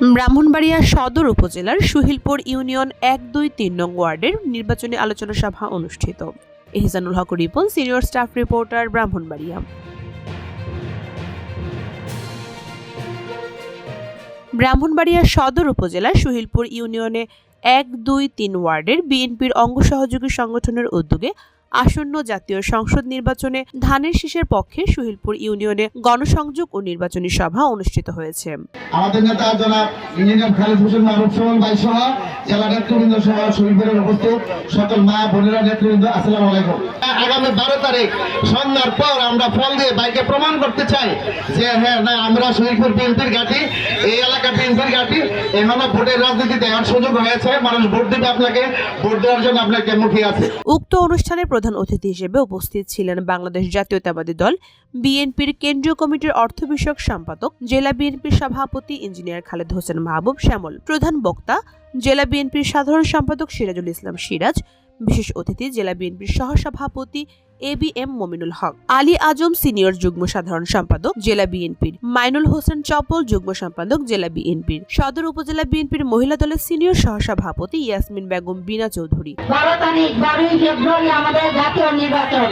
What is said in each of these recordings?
ব্রাহ্মণবাড়িয়া সদর উপজেলার সুহিলপুর ইউনিয়ন এক দুই তিন নং ওয়ার্ডের নির্বাচনী আলোচনা সভা অনুষ্ঠিত। Ehsanul Haque Ripon, senior staff reporter, Brahmanbaria. Brahmanbaria সদর উপজেলার সুহিলপুর ইউনিয়নে এক দুই তিন ওয়ার্ডের বিএনপির অঙ্গ সহযোগী সংগঠনের উদ্যোগে আসন্ন জাতীয় সংসদ নির্বাচনে ধানের শীষের পক্ষে সুহিলপুর ইউনিয়নে গণসংযোগ ও নির্বাচনী সভা অনুষ্ঠিত হয়েছে। আমাদের নেতা জনাব ইঞ্জিনিয়ার খালেদ হোসেন সুমন ভাই সহ জেলা নেতৃবৃন্দ সহ উপস্থিত সকল মা বোনেরা নেতৃবৃন্দ আসসালামু আলাইকুম। আগামী বারো তারিখ সন্ধ্যার পর আমরা ফল দিয়ে বাইকে প্রমাণ করতে চাই যে হ্যাঁ না আমরা শরীফপুর বিএনপির ঘাটি এই এলাকা বিএনপির ঘাটি এখনও ভোটের রাজনীতি দেওয়ার সুযোগ হয়েছে মানুষ ভোট দিবে আপনাকে ভোট দেওয়ার জন্য আপনাকে মুখিয়ে আছে। উক্ত অনুষ্ঠানে প্রধান অতিথি হিসেবে উপস্থিত ছিলেন বাংলাদেশ জাতীয়তাবাদী দল, বিএনপির কেন্দ্রীয় কমিটির অর্থ বিষয়ক সম্পাদক, জেলা বিএনপির সভাপতি ইঞ্জিনিয়ার খালেদ হোসেন মাহবুব শ্যামল, প্রধান বক্তা, জেলা বিএনপির সাধারণ সম্পাদক সিরাজুল ইসলাম সিরাজ বিশেষ অতিথি জেলা বিএনপির সহসভাপতি A B M Mominul Haque. Ali Azam senior যুগ্ম সাধারণ সম্পাদক জেলা বিএনপির। মাইনুল হোসেন চপল যুগ্ম সম্পাদক জেলা বিএনপির। সদর উপজেলা বিএনপির মহিলা দলের সিনিয়র সহসভাপতি ইয়াসমিন বেগম বিনা চৌধুরী। বারো তারিখ বারোই ফেব্রুয়ারি আমাদের জাতীয় নির্বাচন,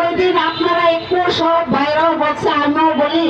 ওই দিন আপনারা একটু সব আমিও বলি,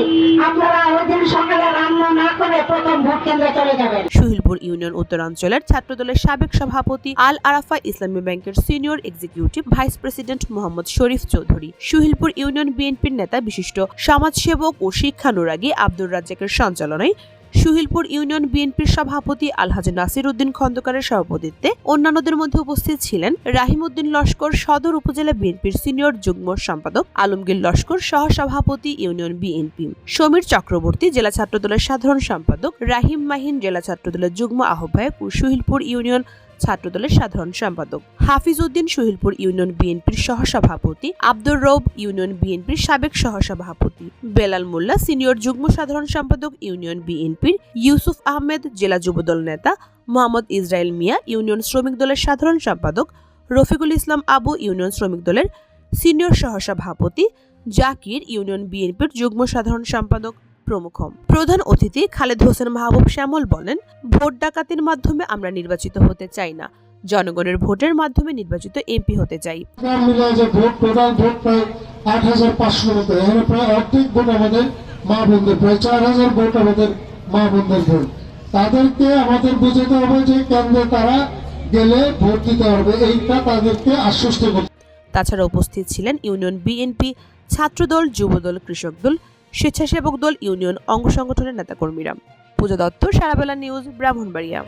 আপনারা ওই দিন সকালে রান্না না করে প্রথম ভোট কেন্দ্রে চলে যাবেন। সুহিলপুর ইউনিয়ন উত্তরাঞ্চলের ছাত্রদলের সাবেক সভাপতি আল আরাফা ইসলামী ব্যাংকের senior executive vice president Mohammad Sharif Chowdhury, Suhilpur union বিএনপির নেতা বিশিষ্ট সমাজসেবক ও শিক্ষানুরাগী আব্দুর রাজ্জাকের সঞ্চালনায় সুহিলপুর ইউনিয়ন বিএনপির সভাপতি আলহাজ নাসির উদ্দিন খন্দকারের সভাপতিত্বে অন্যান্যদের মধ্যে উপস্থিত ছিলেন রাহিমউদ্দিন লস্কর সদর উপজেলা বিএনপির সিনিয়র যুগ্ম সম্পাদক আলমগীর লস্কর সহসভাপতি ইউনিয়ন বিএনপি। সমীর চক্রবর্তী জেলা ছাত্রদলের সাধারণ সম্পাদক, রাহিম মাহিন জেলা ছাত্রদলের যুগ্ম আহ্বায়ক ও সুহিলপুর ইউনিয়ন ছাত্রদলের সাধারণ সম্পাদক। হাফিজ উদ্দিন সুহিলপুর ইউনিয়ন বিএনপির সহসভাপতি, আব্দুর রব ইউনিয়ন বিএনপির সাবেক সহসভাপতি, বেলাল মোল্লা সিনিয়র যুগ্ম সাধারণ সম্পাদক ইউনিয়ন বিএনপির, ইউসুফ আহমেদ জেলা যুবদল নেতা, মোহাম্মদ ইসরায়েল মিয়া ইউনিয়ন শ্রমিক দলের সাধারণ সম্পাদক, রফিকুল ইসলাম আবু ইউনিয়ন শ্রমিক দলের সিনিয়র সহসভাপতি, জাকির ইউনিয়ন বিএনপির যুগ্ম সাধারণ সম্পাদক। প্রমুখ। প্রধান অতিথি খালেদ হোসেন মাহবুব শ্যামল বলেন ভোট ডাকাতির মাধ্যমে আমরা নির্বাচিত হতে চাই না। জনগণের ভোটের মাধ্যমে নির্বাচিত এমপি হতে চাই। সরকার মিলে যে ভোট টোটাল ভোট প্রায় আট হাজার পাঁচশোর মতো প্রায় অর্ধেক ভোট আমাদের মা বোনদের প্রায় চার হাজার ভোট আমাদের মা বোনদের ভোট। তাদেরকে আমাদের বুঝতে হবে যে কেন্দ্রে তারা গেলে ভোট দিতে হবে এইটা তাদেরকে আশ্বস্ত করতে তাছাড়া উপস্থিত ছিলেন ইউনিয়ন বিএনপি ছাত্রদল যুবদল কৃষক দল স্বেচ্ছাসেবক দল ইউনিয়ন অঙ্গ সংগঠনের নেতাকর্মীরা। পূজা দত্ত সারাবেলা নিউজ ব্রাহ্মণবাড়িয়া।